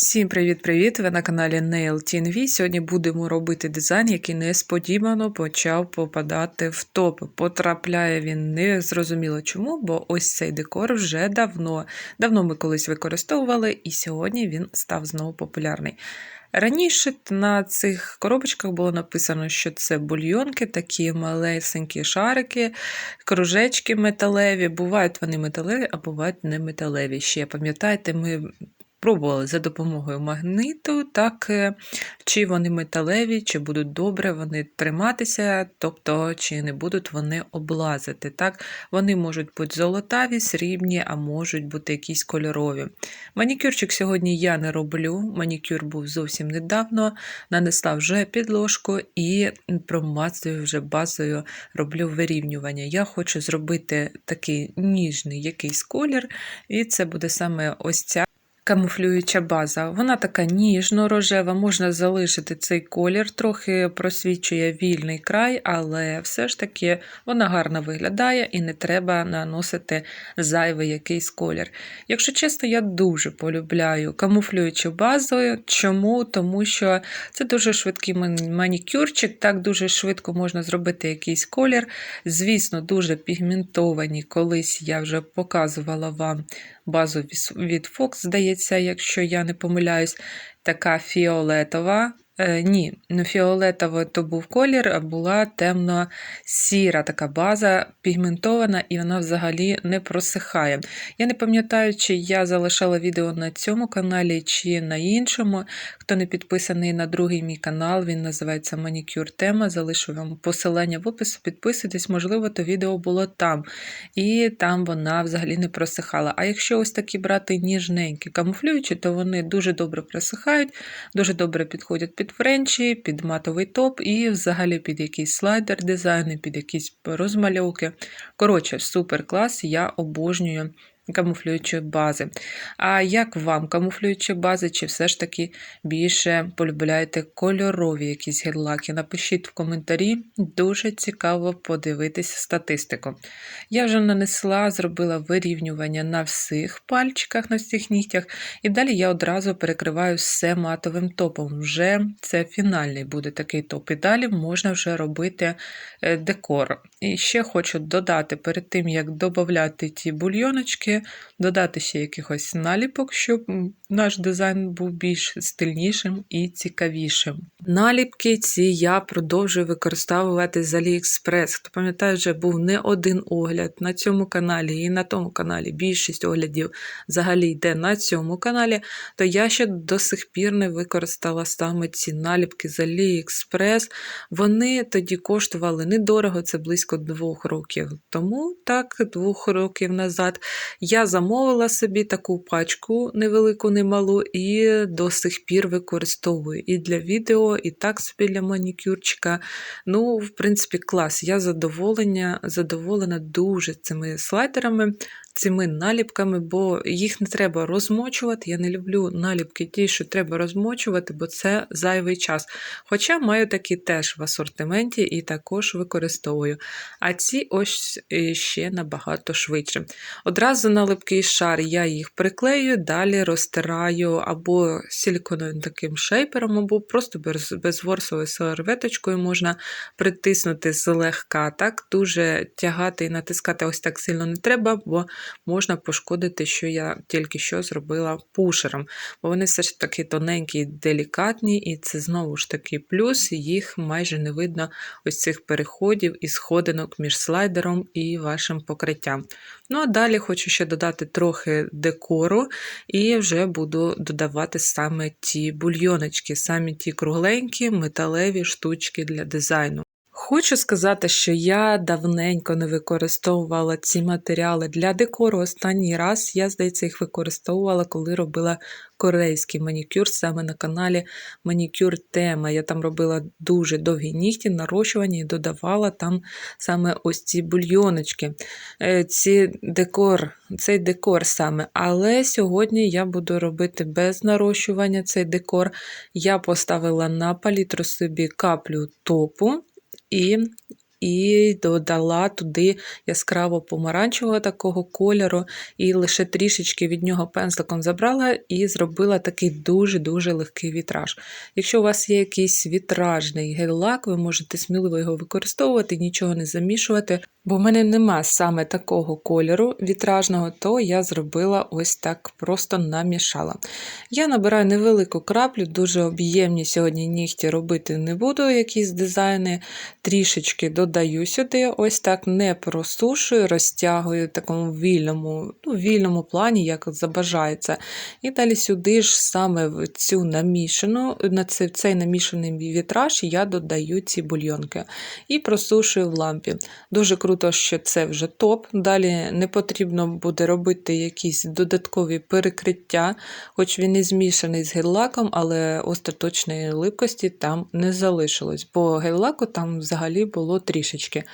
Всім привіт-привіт! Ви на каналі Nail TNV. Сьогодні будемо робити дизайн, який несподівано почав попадати в топ. Потрапляє він не зрозуміло чому, бо ось цей декор вже давно. Давно ми колись використовували, і сьогодні він став знову популярний. Раніше на цих коробочках було написано, що це бульйонки, такі малесенькі шарики, кружечки металеві. Бувають вони металеві, а бувають не металеві. Ще пам'ятаєте, ми пробували за допомогою магниту, так е, чи вони металеві, чи будуть добре вони триматися, тобто чи не будуть вони облазити. Так? Вони можуть бути золотаві, срібні, а можуть бути якісь кольорові. Манікюрчик сьогодні я не роблю, манікюр був зовсім недавно, нанесла вже підложку і промацую вже базою роблю вирівнювання. Я хочу зробити такий ніжний якийсь колір, і це буде саме ось ця камуфлююча база. Вона така ніжно-рожева, можна залишити цей колір, трохи просвічує вільний край, але все ж таки вона гарно виглядає і не треба наносити зайвий якийсь колір. Якщо чесно, я дуже полюбляю камуфлюючу базу. Чому? Тому що це дуже швидкий манікюрчик, так дуже швидко можна зробити якийсь колір. Звісно, дуже пігментовані. Колись я вже показувала вам базу від Fox, здається, якщо я не помиляюсь, така фіолетова. Е, ні, не фіолетовий то був колір, а була темно-сіра така база, пігментована, і вона взагалі не просихає. Я не пам'ятаю, чи я залишала відео на цьому каналі, чи на іншому. Хто не підписаний на другий мій канал, він називається Манікюр Тема. Залишу вам посилання в описі, підписуйтесь, можливо, то відео було там. І там вона взагалі не просихала. А якщо ось такі брати ніжненькі, камуфлюючі, то вони дуже добре просихають, дуже добре підходять під френчі, під матовий топ і взагалі під якийсь слайдер дизайн, під якісь розмальовки. Коротше, супер клас, я обожнюю камуфлюючої бази. А як вам камуфлюючі бази, чи все ж таки більше полюбляєте кольорові якісь гель-лаки? Напишіть в коментарі, дуже цікаво подивитися статистику. Я вже нанесла, зробила вирівнювання на всіх пальчиках, на всіх нігтях, і далі я одразу перекриваю все матовим топом. Вже це фінальний буде такий топ. І далі можна вже робити е, декор. І ще хочу додати перед тим, як додати ті бульйоночки, додати ще якихось наліпок, щоб наш дизайн був більш стильнішим і цікавішим. Наліпки ці я продовжую використовувати з AliExpress. Хто пам'ятає, вже був не один огляд на цьому каналі і на тому каналі. Більшість оглядів взагалі йде на цьому каналі, то я ще до сих пір не використала саме ці наліпки з AliExpress. Вони тоді коштували недорого, це близько двох років тому, так, двох років назад. Я замовила собі таку пачку невелику, немалу, і до сих пір використовую і для відео, і так собі для манікюрчика. Ну, в принципі, клас. Я задоволення, задоволена дуже цими слайдерами цими наліпками, бо їх не треба розмочувати. Я не люблю наліпки ті, що треба розмочувати, бо це зайвий час. Хоча маю такі теж в асортименті і також використовую. А ці ось е, ще набагато швидше. Одразу на липкий шар я їх приклею, далі розтираю або силіконовим таким шейпером, або просто безворсовою серветочкою можна притиснути злегка. Так, Дуже тягати і натискати ось так сильно не треба, бо можна пошкодити, що я тільки що зробила пушером. Бо вони все ж таки тоненькі делікатні, і це знову ж таки плюс, їх майже не видно ось цих переходів і сходинок між слайдером і вашим покриттям. Ну, а далі хочу ще додати трохи декору, і вже буду додавати саме ті бульйоночки, самі ті кругленькі металеві штучки для дизайну. Хочу сказати, що я давненько не використовувала ці матеріали для декору. Останній раз я, здається, їх використовувала, коли робила корейський манікюр, саме на каналі Манікюр Тема. Я там робила дуже довгі нігті, нарощування і додавала там саме ось ці бульйоночки. Е, ці декор, Цей декор саме. Але сьогодні я буду робити без нарощування цей декор. Я поставила на палітру собі каплю топу. І і додала туди яскраво помаранчевого такого кольору, і лише трішечки від нього пензликом забрала і зробила такий дуже-дуже легкий вітраж. Якщо у вас є якийсь вітражний гель-лак, ви можете сміливо його використовувати, нічого не замішувати. Бо в мене нема саме такого кольору вітражного, то я зробила ось так, просто намішала. Я набираю невелику краплю, дуже об'ємні сьогодні нігті робити не буду, якісь дизайни. Трішечки додаю сюди, ось так не просушую, розтягую в такому вільному, ну, вільному плані, як забажається. І далі сюди ж саме в цю намішану, на цей, намішаний вітраж я додаю ці бульйонки і просушую в лампі. Дуже круто, що це вже топ. Далі не потрібно буде робити якісь додаткові перекриття, хоч він і змішаний з гель-лаком, але остаточної липкості там не залишилось, бо гель-лаку там взагалі було трішечки.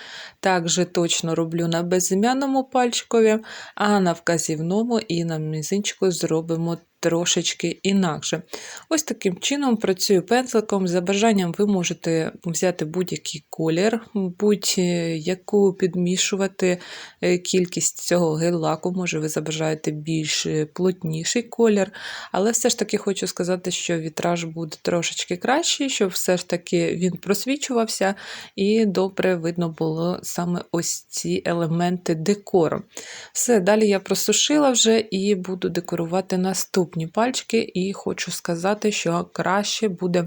Так же точно роблю на безім'яному пальчикові, а на вказівному і на мізинчику зробимо трошечки інакше. Ось таким чином працюю пензликом. За бажанням ви можете взяти будь-який колір, будь-яку підмішувати е, кількість цього гель-лаку, може, ви забажаєте більш е, плотніший колір. Але все ж таки хочу сказати, що вітраж буде трошечки кращий, щоб все ж таки він просвічувався і добре видно було саме ось ці елементи декору. Все, далі я просушила вже і буду декорувати наступні наступні пальчики, і хочу сказати, що краще буде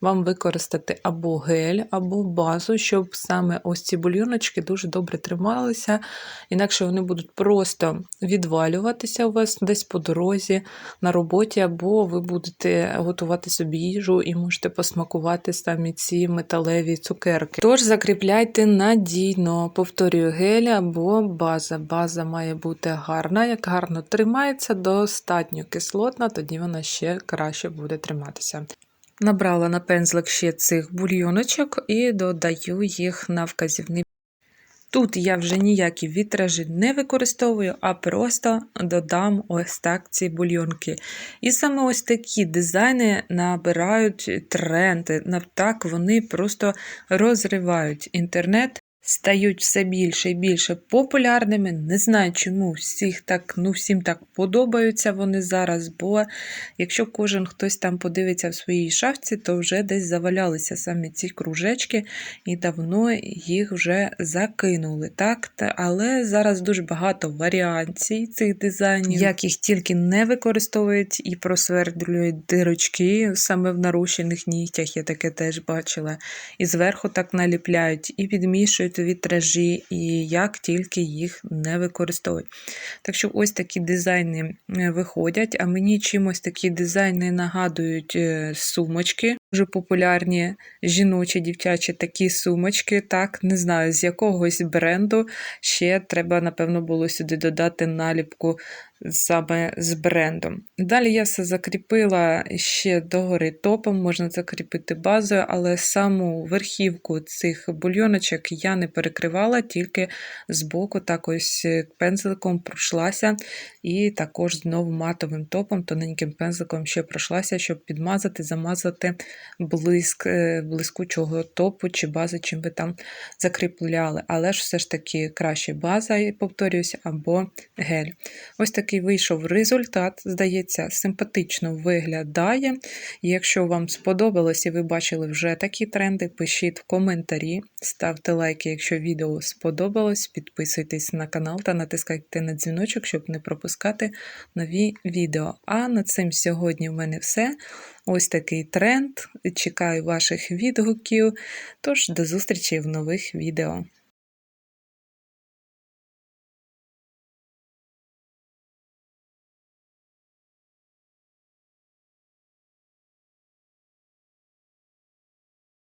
вам використати або гель, або базу, щоб саме ось ці бульйоночки дуже добре трималися. Інакше вони будуть просто відвалюватися у вас десь по дорозі на роботі, або ви будете готувати собі їжу і можете посмакувати самі ці металеві цукерки. Тож закріпляйте надійно, повторюю, гель або база. База має бути гарна, як гарно тримається, достатньо кислотна, тоді вона ще краще буде триматися. Набрала на пензлик ще цих бульйоночок і додаю їх на вказівний. Тут я вже ніякі вітражі не використовую, а просто додам ось так ці бульйонки. І саме ось такі дизайни набирають тренди. Так вони просто розривають інтернет. Стають все більше і більше популярними. Не знаю, чому всіх так, ну всім так подобаються вони зараз, бо якщо кожен хтось там подивиться в своїй шафці, то вже десь завалялися саме ці кружечки і давно їх вже закинули. так? Але зараз дуже багато варіацій цих дизайнів, як їх тільки не використовують і просвердлюють дирочки саме в нарушених нігтях, я таке теж бачила. І зверху так наліпляють, і підмішують вітражі, і як тільки їх не використовують. Так що ось такі дизайни е, виходять, а мені чимось такі дизайни нагадують е, сумочки. Дуже популярні жіночі, дівчачі такі сумочки. Так, не знаю, з якогось бренду ще треба, напевно, було сюди додати наліпку саме з брендом. Далі я все закріпила ще догори топом, можна закріпити базою, але саму верхівку цих бульйоночок я не перекривала, тільки збоку так ось пензликом пройшлася, і також знову матовим топом, тоненьким пензликом ще пройшлася, щоб підмазати, замазати блиск, е, блискучого топу чи бази, чим ви там закріпляли. Але ж все ж таки краще база, повторююся, або гель. Ось такий вийшов результат, здається, симпатично виглядає. Якщо вам сподобалось і ви бачили вже такі тренди, пишіть в коментарі, ставте лайки, якщо відео сподобалось, підписуйтесь на канал та натискайте на дзвіночок, щоб не пропускати нові відео. А на цим сьогодні в мене все. Ось такий тренд. Чекаю ваших відгуків. Тож, до зустрічі в нових відео.